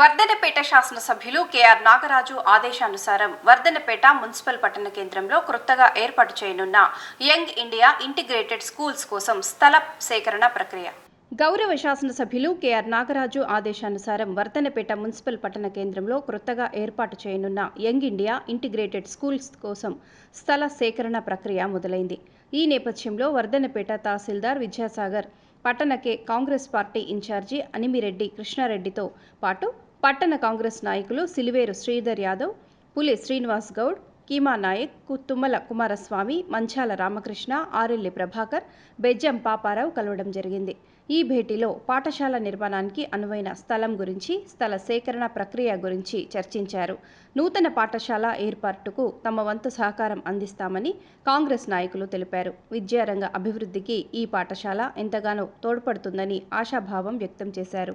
వర్ధనపేట శాసనసభ్యులు కెఆర్ నాగరాజు ఆదేశానుసారం వర్ధనపేట మున్సిపల్ పట్టణ కేంద్రంలో క్రొత్తగా ఏర్పాటు చేయనున్న యంగ్ ఇండియా ఇంటిగ్రేటెడ్ స్కూల్స్ కోసం స్థల సేకరణ ప్రక్రియ. గౌరవ శాసనసభ్యులు కెఆర్ నాగరాజు ఆదేశానుసారం వర్ధనపేట మున్సిపల్ పట్టణ కేంద్రంలో క్రొత్తగా ఏర్పాటు చేయనున్న యంగ్ ఇండియా ఇంటిగ్రేటెడ్ స్కూల్స్ కోసం స్థల సేకరణ ప్రక్రియ మొదలైంది. ఈ నేపథ్యంలో వర్ధనపేట తహసీల్దార్ విద్యాసాగర్ పట్టణకే కాంగ్రెస్ పార్టీ ఇన్ఛార్జి అనిమిరెడ్డి కృష్ణారెడ్డితో పాటు పట్టణ కాంగ్రెస్ నాయకులు సిలివేరు శ్రీధర్ యాదవ్ పులి శ్రీనివాస్ గౌడ్ కీమా నాయక్ కు- తుమ్మల కుమారస్వామి మంచాల రామకృష్ణ ఆరెల్లి ప్రభాకర్ బెజ్జం పాపారావు కలవడం జరిగింది. ఈ భేటీలో పాఠశాల నిర్మాణానికి అనువైన స్థలం గురించి స్థల సేకరణ ప్రక్రియ గురించి చర్చించారు. నూతన పాఠశాల ఏర్పాటుకు తమ వంతు సహకారం అందిస్తామని కాంగ్రెస్ నాయకులు తెలిపారు. విద్యారంగ అభివృద్ధికి ఈ పాఠశాల ఎంతగానో తోడ్పడుతుందని ఆశాభావం వ్యక్తం చేశారు.